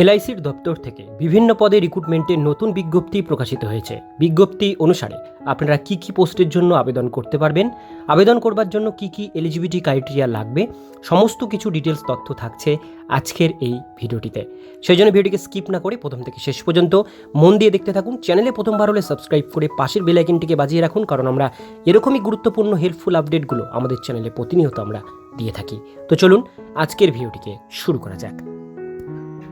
এলআইসির দপ্তর থেকে বিভিন্ন পদে রিক্রুটমেন্টের নতুন বিজ্ঞপ্তি প্রকাশিত হয়েছে। বিজ্ঞপ্তি অনুসারে আপনারা কি কি পোস্টের জন্য আবেদন করতে পারবেন, আবেদন করবার জন্য কি কি এলিজিবিলিটি ক্রাইটেরিয়া লাগবে, সমস্ত কিছু ডিটেলস তথ্য থাকছে আজকের এই ভিডিওটিতে। সেই জন্য ভিডিওটিকে স্কিপ না করে প্রথম থেকে শেষ পর্যন্ত মন দিয়ে দেখতে থাকুন। চ্যানেলে প্রথমবার হলে সাবস্ক্রাইব করে পাশের বেল আইকনটিকে বাজিয়ে রাখুন, কারণ আমরা এরকমই গুরুত্বপূর্ণ হেল্পফুল আপডেটগুলো আমাদের চ্যানেলে প্রতিনিয়ত আমরা দিয়ে থাকি। তো চলুন আজকের ভিডিওটিকে শুরু করা যাক।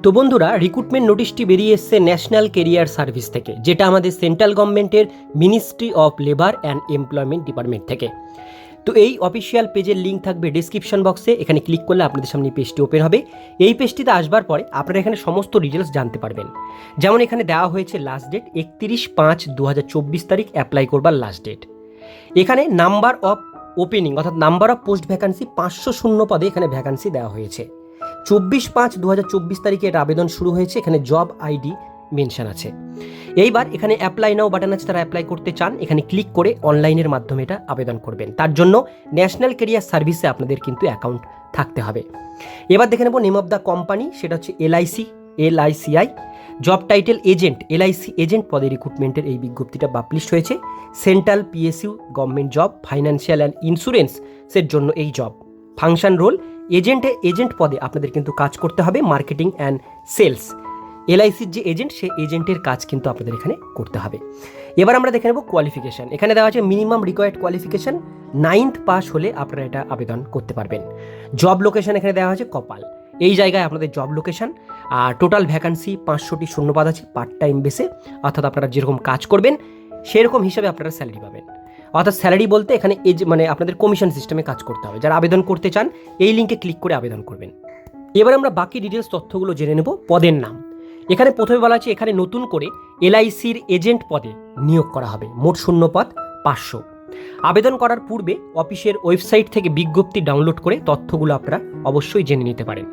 তো বন্ধুরা রিক্রুটমেন্ট নোটিশটি বেরিয়ে এসছে ন্যাশনাল কেরিয়ার সার্ভিস থেকে, যেটা আমাদের সেন্ট্রাল গভর্নমেন্টের ministry of labour and employment department থেকে। তো এই অফিসিয়াল পেজের লিঙ্ক থাকবে ডিসক্রিপশন বক্সে এখানে ক্লিক করলে আপনাদের সামনে পেজটি ওপেন হবে। এই পেজটিতে আসবার পরে আপনারা এখানে সমস্ত ডিটেলস জানতে পারবেন। যেমন এখানে দেওয়া হয়েছে লাস্ট ডেট একত্রিশ পাঁচ দু তারিখ অ্যাপ্লাই করবার লাস্ট ডেট এখানে নাম্বার অফ ওপেনিং অর্থাৎ নাম্বার অফ পোস্ট ভ্যাকান্সি পাঁচশো শূন্য পদে এখানে ভ্যাকান্সি দেওয়া হয়েছে। চব্বিশ পাঁচ দু তারিখে এটা আবেদন শুরু হয়েছে, এখানে জব আইডি মেনশন আছে। এইবার এখানে অ্যাপ্লাই নাও বাটন আছে, তারা অ্যাপ্লাই করতে চান, এখানে ক্লিক করে অনলাইনের মাধ্যমে এটা আবেদন করবেন। তার জন্য ন্যাশনাল কেরিয়ার সার্ভিসে আপনাদের কিন্তু অ্যাকাউন্ট থাকতে হবে। এবার দেখে নেব নেম অফ দ্য কোম্পানি সেটা হচ্ছে LIC LICI job title agent LIC agent পদে রিক্রুটমেন্টের এই বিজ্ঞপ্তিটা পাবলিশ হয়েছে। Central PSU government job financial and ইন্স্যুরেন্সের জন্য এই জব ফাংশন রোল এজেন্টে এজেন্ট পদে আপনাদের কিন্তু কাজ করতে হবে, মার্কেটিং অ্যান্ড সেলস। এলআইসির যে এজেন্ট সে এজেন্টের কাজ কিন্তু আপনাদের এখানে করতে হবে। এবার আমরা দেখে নেব কোয়ালিফিকেশান এখানে দেওয়া আছে minimum required qualification ninth pass হলে আপনারা এটা আবেদন করতে পারবেন। জব লোকেশন এখানে দেওয়া আছে কপাল। এই জায়গায় আপনাদের জব লোকেশন আর টোটাল ভ্যাকান্সি পাঁচশোটি শূন্যপাদ আছে পার্ট টাইম বেসে অর্থাৎ আপনারা যেরকম কাজ করবেন, সেরকম হিসাবে আপনারা স্যালারি পাবেন। অর্থাৎ স্যালারি বলতে এখানে এজ মানে আপনাদের কমিশন সিস্টেমে কাজ করতে হবে। যারা আবেদন করতে চান, এই লিঙ্কে ক্লিক করে আবেদন করবেন। এবার আমরা বাকি ডিটেলস তথ্যগুলো জেনে নেব পদের নাম। এখানে প্রথমে বলা আছে এখানে নতুন করে এলআইসির এজেন্ট পদে নিয়োগ করা হবে। মোট শূন্য পদ, পাঁচশো। আবেদন করার পূর্বে অফিসের ওয়েবসাইট থেকে বিজ্ঞপ্তি ডাউনলোড করে তথ্যগুলো আপনারা অবশ্যই জেনে নিতে পারেন।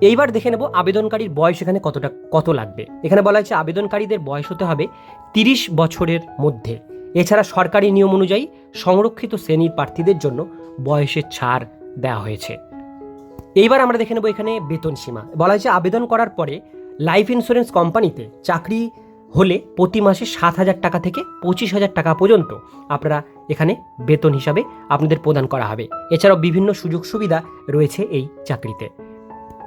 এইবার দেখে নেব আবেদনকারীর বয়স এখানে কতটা, কত লাগবে। এখানে বলা হয়েছে, আবেদনকারীদের বয়স হতে হবে তিরিশ বছরের মধ্যে। এছাড়া সরকারি নিয়ম অনুযায়ী সংরক্ষিত শ্রেণির প্রার্থীদের জন্য বয়সের ছাড় দেওয়া হয়েছে। এইবার আমরা দেখে নেব এখানে বেতন সীমা। বলা হয়েছে আবেদন করার পরে লাইফ ইন্স্যুরেন্স কোম্পানিতে চাকরি হলে প্রতি মাসে সাত হাজার টাকা থেকে পঁচিশ হাজার টাকা পর্যন্ত আপনারা এখানে বেতন হিসাবে আপনাদের প্রদান করা হবে। এছাড়াও বিভিন্ন সুযোগ সুবিধা রয়েছে এই চাকরিতে।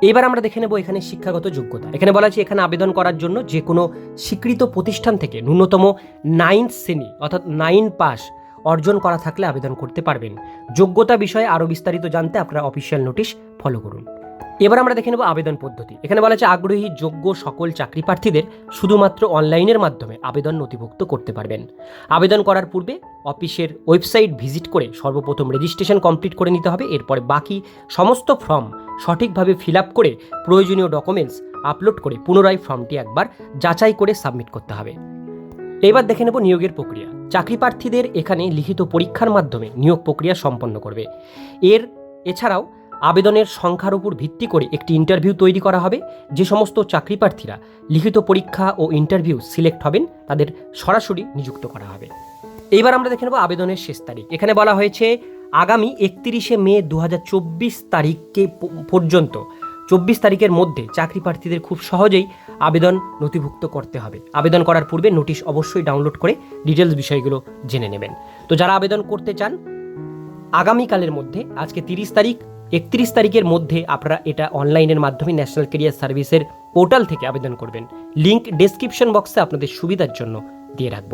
এবার আমরা দেখে নেব এখানে শিক্ষাগত যোগ্যতা। এখানে বলা আছে এখানে আবেদন করার জন্য যে কোনো স্বীকৃত প্রতিষ্ঠান থেকে ন্যূনতম নাইন শ্রেণি অর্থাৎ নাইন পাস অর্জন করা থাকলে আবেদন করতে পারবেন। যোগ্যতা বিষয়ে আরও বিস্তারিত জানতে আপনারা অফিসিয়াল নোটিশ ফলো করুন। এবার আমরা দেখে নেব আবেদন পদ্ধতি। এখানে বলা আছে, আগ্রহী, যোগ্য সকল চাকরি প্রার্থীদের শুধুমাত্র অনলাইনের মাধ্যমে আবেদন নথিভুক্ত করতে পারবেন। আবেদন করার পূর্বে অফিসের ওয়েবসাইট ভিজিট করে সর্বপ্রথম রেজিস্ট্রেশন কমপ্লিট করে নিতে হবে। এরপরে বাকি সমস্ত ফর্ম সঠিকভাবে ফিল আপ করে প্রয়োজনীয় ডকুমেন্টস আপলোড করে পুনরায় ফর্মটি একবার যাচাই করে সাবমিট করতে হবে। এবার দেখে নেব নিয়োগের প্রক্রিয়া। চাকরি প্রার্থীদের এখানে লিখিত পরীক্ষার মাধ্যমে নিয়োগ প্রক্রিয়া সম্পন্ন করবে। এর এছাড়াও আবেদনের সংখ্যার উপর ভিত্তি করে একটি ইন্টারভিউ তৈরি করা হবে। যে সমস্ত চাকরি প্রার্থীরা লিখিত পরীক্ষা ও ইন্টারভিউ সিলেক্ট হবেন, তাদের সরাসরি নিযুক্ত করা হবে। এইবার আমরা দেখে নেব আবেদনের শেষ তারিখ। এখানে বলা হয়েছে আগামী একত্রিশে মে দু হাজার চব্বিশ তারিখকে পর্যন্ত, চব্বিশ তারিখের মধ্যে চাকরি প্রার্থীদের খুব সহজেই আবেদন নথিভুক্ত করতে হবে। আবেদন করার পূর্বে নোটিশ অবশ্যই ডাউনলোড করে ডিটেলস বিষয়গুলো জেনে নেবেন। তো যারা আবেদন করতে চান, আগামীকালের মধ্যে, আজকে তিরিশ তারিখ, একত্রিশ তারিখের মধ্যে আপনারা এটা অনলাইনের মাধ্যমে ন্যাশনাল কেরিয়ার সার্ভিসের পোর্টাল থেকে আবেদন করবেন। লিঙ্ক ডেসক্রিপশন বক্সে আপনাদের সুবিধার জন্য দিয়ে রাখব।